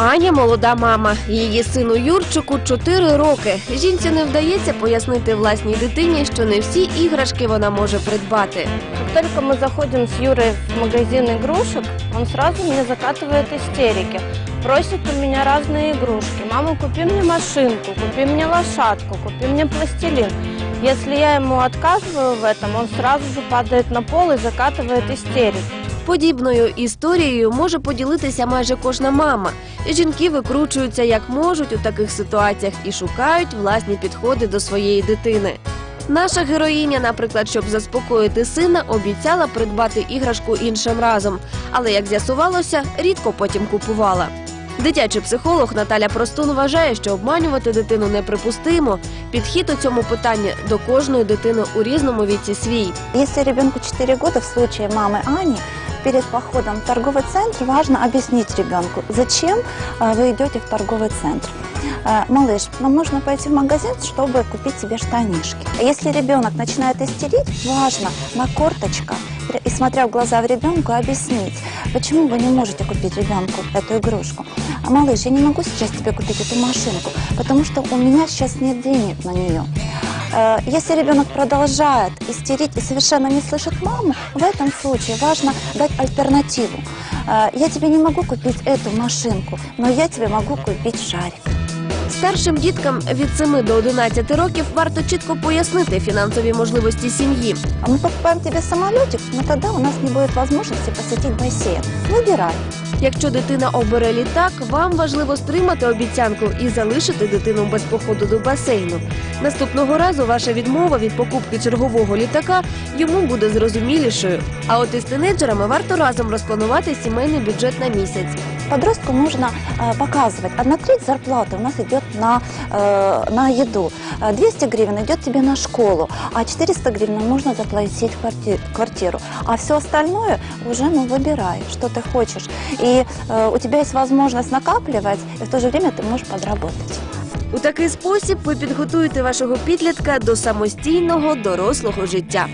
Аня молода мама. Її сину Юрчику 4 роки. Жінці не вдається пояснити власній дитині, що не всі іграшки вона може придбати. Как только мы заходим с Юрой в магазин игрушек, он сразу мне закатывает истерики. Просит у меня разные игрушки. Мама, купи мне машинку, купи мне лошадку, купи мне пластилин. Если я ему отказываю в этом, он сразу же падает на пол и закатывает истерики. Подібною історією може поділитися майже кожна мама. Жінки викручуються як можуть у таких ситуаціях і шукають власні підходи до своєї дитини. Наша героїня, наприклад, щоб заспокоїти сина, обіцяла придбати іграшку іншим разом, але як з'ясувалося, рідко потім купувала. Дитячий психолог Наталя Простун вважає, що обманювати дитину неприпустимо. Підхід у цьому питанні до кожної дитини у різному віці свій. Если ребенку 4 года, в случае мамы Ани, перед походом в торговый центр важно объяснить ребенку, зачем э, вы идете в торговый центр. Э, Малыш, нам нужно пойти в магазин, чтобы купить себе штанишки. Если ребенок начинает истерить, важно на корточках и смотря в глаза в ребенку объяснить, почему вы не можете купить ребенку эту игрушку. А, малыш, я не могу сейчас тебе купить эту машинку, потому что у меня сейчас нет денег на нее. Э, Если ребенок продолжает истерить и совершенно не слышит маму, в этом случае важно дать альтернативу. Э, Я тебе не могу купить эту машинку, но я тебе могу купить шарик. Старшим діткам від 7 до 11 років варто чітко пояснити фінансові можливості сім'ї. А мы покупаем тебе самолетик, но тогда у нас не будет возможности посетить бассейн. Выбирай. Якщо дитина обере літак, вам важливо стримати обіцянку і залишити дитину без походу до басейну. Наступного разу ваша відмова від покупки чергового літака йому буде зрозумілішою. А от із тинейджерами варто разом розпланувати сімейний бюджет на місяць Подростку нужно э, показывать, одна треть зарплаты у нас идет на, э, на еду, Э, 200 гривен идет тебе на школу, а 400 гривен нужно заплатить кварти- квартиру. А все остальное уже ну, выбирай, что ты хочешь. И э, у тебя есть возможность накапливать, и в то же время ты можешь подработать. У такий спосіб ви підготуєте вашого підлітка до самостійного дорослого життя.